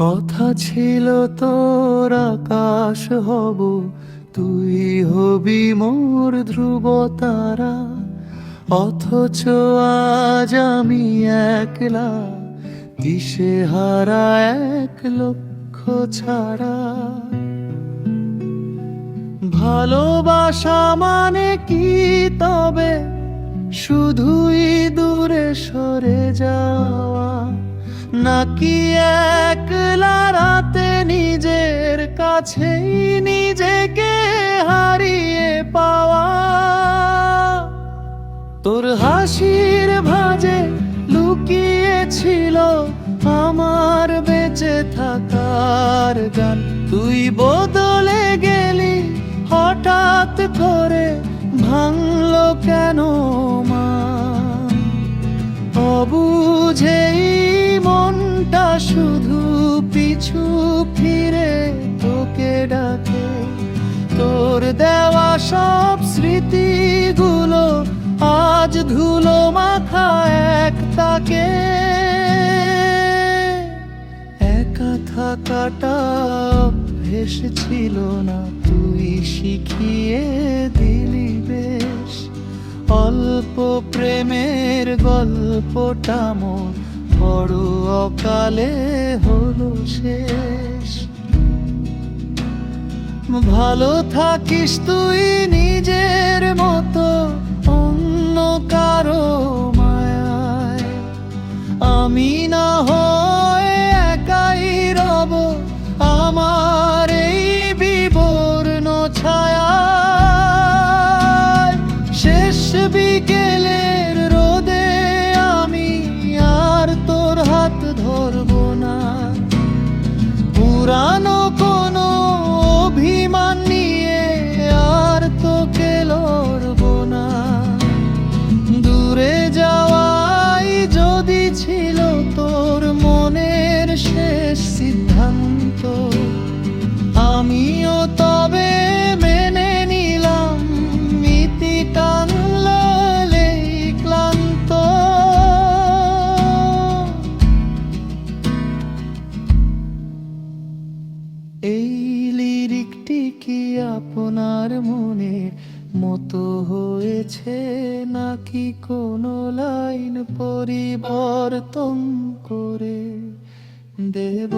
কথা ছিল তোর আকাশ হব, তুই হবি মোর ধ্রুব তারা অথচ আজ আমি একলা, দিশে হারা এক লক্ষ ছাড়া। ভালোবাসা মানে কি তবে? শুধুই দূরে সরে যাওয়া। নাকি একলা রাতে নিজের কাছেই নিজেকে হারিয়ে পাওয়া? তোর হাসির ভাজে লুকিয়েছিল আমার বেঁচে থাকার গান। তুই বদলে গেলি হঠাৎ করে ভাঙলো কেন তোর দেওয়া সব স্মৃতিগুলো আজ ধুলো মাখা এক তাকে। একা থাকাটা ভেসেছিল না, তুই শিখিয়ে দিলি বেশ। অল্প প্রেমের গল্পটা মোর বড় অকালে হলো শেষ। ভালো থাকিস তুই নিজের মতো, অন্য কারও মায়ায়। আমি না হয় একাই রব আমার এই বিবর্ণ ছায়া শেষ বিকেলের কি আপনার মনে মতো হয়েছে নাকি কোনো লাইন পরিবর্তন করে দেব?